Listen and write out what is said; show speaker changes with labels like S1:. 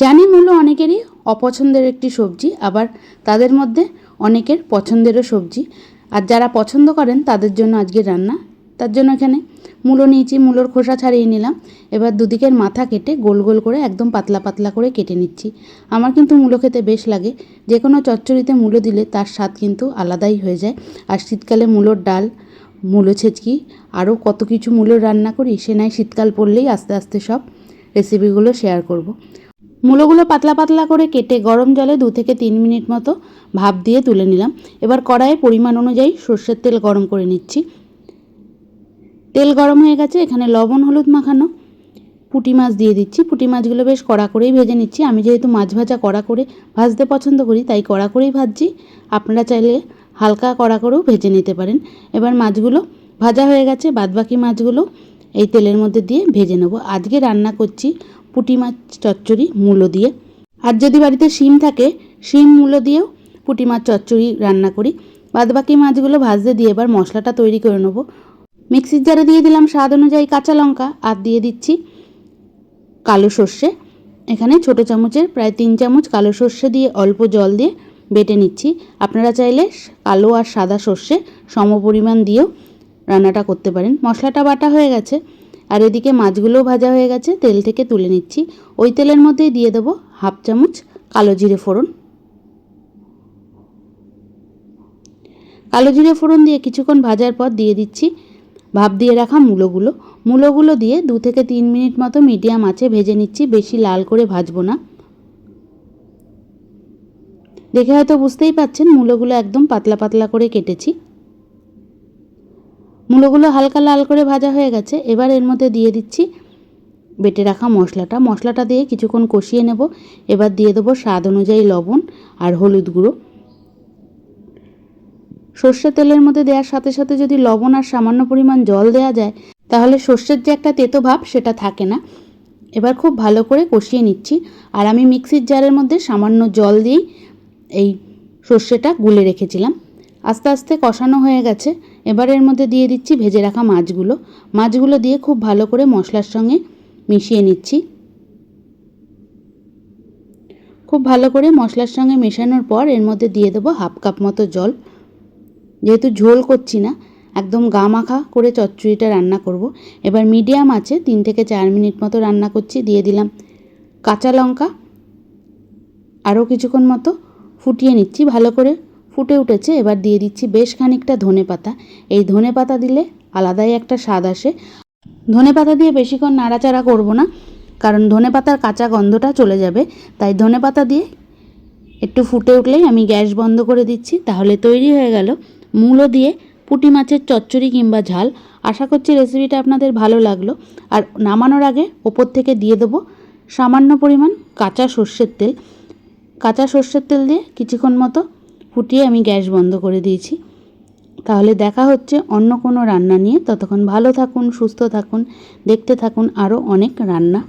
S1: জানি মূলো অনেকেরই অপছন্দের একটি সবজি, আবার তাদের মধ্যে অনেকের পছন্দেরও সবজি। আর যারা পছন্দ করেন, তাদের জন্য আজকে রান্না। তার জন্য এখানে মূলো নিয়েছি, মূলোর খোসা ছাড়িয়ে নিলাম। এবার দুদিকের মাথা কেটে গোল গোল করে একদম পাতলা পাতলা করে কেটে নিচ্ছি। আমার কিন্তু মূলো খেতে বেশ লাগে। যে কোনো চচ্চড়িতে মূলো দিলে তার স্বাদ কিন্তু আলাদাই হয়ে যায়। আর শীতকালে মূলোর ডাল, মূলো ছেচকি, আরও কত কিছু মূলো রান্না করি, সে নয় শীতকাল পড়লেই আস্তে আস্তে সব রেসিপিগুলো শেয়ার করব। মূলোগুলো পাতলা পাতলা করে কেটে গরম জলে দু থেকে তিন মিনিট মতো ভাপ দিয়ে তুলে নিলাম। এবার কড়াইয়ে পরিমাণ অনুযায়ী সর্ষের তেল গরম করে নিচ্ছি। তেল গরম হয়ে গেছে, এখানে লবণ, হলুদ মাখানো পুঁটি মাছ দিয়ে দিচ্ছি। পুঁটি মাছগুলো বেশ কড়া করেই ভেজে নিচ্ছি। আমি যেহেতু মাছ ভাজা কড়া করে ভাজতে পছন্দ করি, তাই কড়া করেই ভাজছি। আপনারা চাইলে হালকা কড়া করেও ভেজে নিতে পারেন। এবার মাছগুলো ভাজা হয়ে গেছে, বাদবাকি মাছগুলো এই তেলের মধ্যে দিয়ে ভেজে নেব। আজকে রান্না করছি পুঁটি মাছ চচ্চড়ি মূলো দিয়ে। আর যদি বাড়িতে শিম থাকে, শিম, মূলো দিয়েও পুঁটি মাছ চচ্চড়ি রান্না করি। বাদবাকি মাছগুলো ভাজতে দিয়ে এবার মশলাটা তৈরি করে নেব। মিক্সির জারে দিয়ে দিলাম স্বাদ অনুযায়ী কাঁচা লঙ্কা, আর দিয়ে দিচ্ছি কালো সর্ষে। এখানে ছোট চামচের প্রায় তিন চামচ কালো সর্ষে দিয়ে অল্প জল দিয়ে বেটে নিচ্ছি। আপনারা চাইলে কালো আর সাদা সর্ষে সম পরিমাণ দিয়েও রান্নাটা করতে পারেন। মশলাটা বাটা হয়ে গেছে। আর এদিকে মাছগুলোও ভাজা হয়ে গেছে, তেল থেকে তুলে নিচ্ছি। ওই তেলের মধ্যেই দিয়ে দেবো হাফ চামচ কালো জিরে ফোড়ন। কালো জিরে ফোড়ন দিয়ে কিছুক্ষণ ভাজার পর দিয়ে দিচ্ছি ভাপ দিয়ে রাখা মূলোগুলো। মূলোগুলো দিয়ে দু থেকে তিন মিনিট মতো মিডিয়াম আঁচে ভেজে নিচ্ছি, বেশি লাল করে ভাজবো না। দেখে হয়তো বুঝতেই পাচ্ছেন মূলোগুলো একদম পাতলা পাতলা করে কেটেছি। মূলোগুলো হালকা লাল করে ভাজা হয়ে গেছে। এবার এর মধ্যে দিয়ে দিচ্ছি বেটে রাখা মশলাটা। মশলাটা দিয়ে কিছুক্ষণ কষিয়ে নেব। এবার দিয়ে দেবো স্বাদ অনুযায়ী লবণ আর হলুদ গুঁড়ো। সর্ষের তেলের মধ্যে দেওয়ার সাথে সাথে যদি লবণ আর সামান্য পরিমাণ জল দেওয়া যায়, তাহলে সর্ষের যে একটা তেতো ভাব সেটা থাকে না। এবার খুব ভালো করে কষিয়ে নিচ্ছি। আর আমি মিক্সির জারের মধ্যে সামান্য জল দিয়েই এই সর্ষেটা গুলে রেখেছিলাম। আস্তে আস্তে কষানো হয়ে গেছে। এবার এর মধ্যে দিয়ে দিচ্ছি ভেজে রাখা মাছগুলো। মাছগুলো দিয়ে খুব ভালো করে মশলার সঙ্গে মিশিয়ে নিচ্ছি। খুব ভালো করে মশলার সঙ্গে মেশানোর পর এর মধ্যে দিয়ে দেবো হাফ কাপ মতো জল। যেহেতু ঝোল করছি না, একদম গা মাখা করে চচ্চড়িটা রান্না করব। এবার মিডিয়াম আছে, তিন থেকে চার মিনিট মতো রান্না করছি, দিয়ে দিলাম কাঁচা লঙ্কা। আরও কিছুক্ষণ মতো ফুটিয়ে নিচ্ছি, ভালো করে ফুটে উঠেছে, এবার দিয়ে দিচ্ছি বেশ খানিকটা ধনে পাতা। এই ধনে পাতা দিলে আলাদাই একটা স্বাদ আসে। ধনে পাতা দিয়ে বেশিক্ষণ নাড়াচাড়া করব না, কারণ ধনে পাতার কাঁচা গন্ধটা চলে যাবে। তাই ধনে পাতা দিয়ে একটু ফুটে উঠলেই আমি গ্যাস বন্ধ করে দিচ্ছি, তাহলে তৈরি হয়ে গেল। মূলো দিয়ে পুঁটি মাছের চচ্চড়ি কিংবা ঝাল। আশা করছি রেসিপিটা আপনাদের ভালো লাগল। আর নামানোর আগে ওপর থেকে দিয়ে দেবো সামান্য পরিমাণ কাঁচা সর্ষের তেল। কাঁচা সর্ষের তেল দিয়ে কিছুক্ষণ মতো ফুটিয়ে আমি গ্যাস বন্ধ করে দিয়েছি। তাহলে দেখা হচ্ছে অন্য কোনো রান্না নিয়ে। ততক্ষণ ভালো থাকুন, সুস্থ থাকুন, দেখতে থাকুন, আরও অনেক রান্না।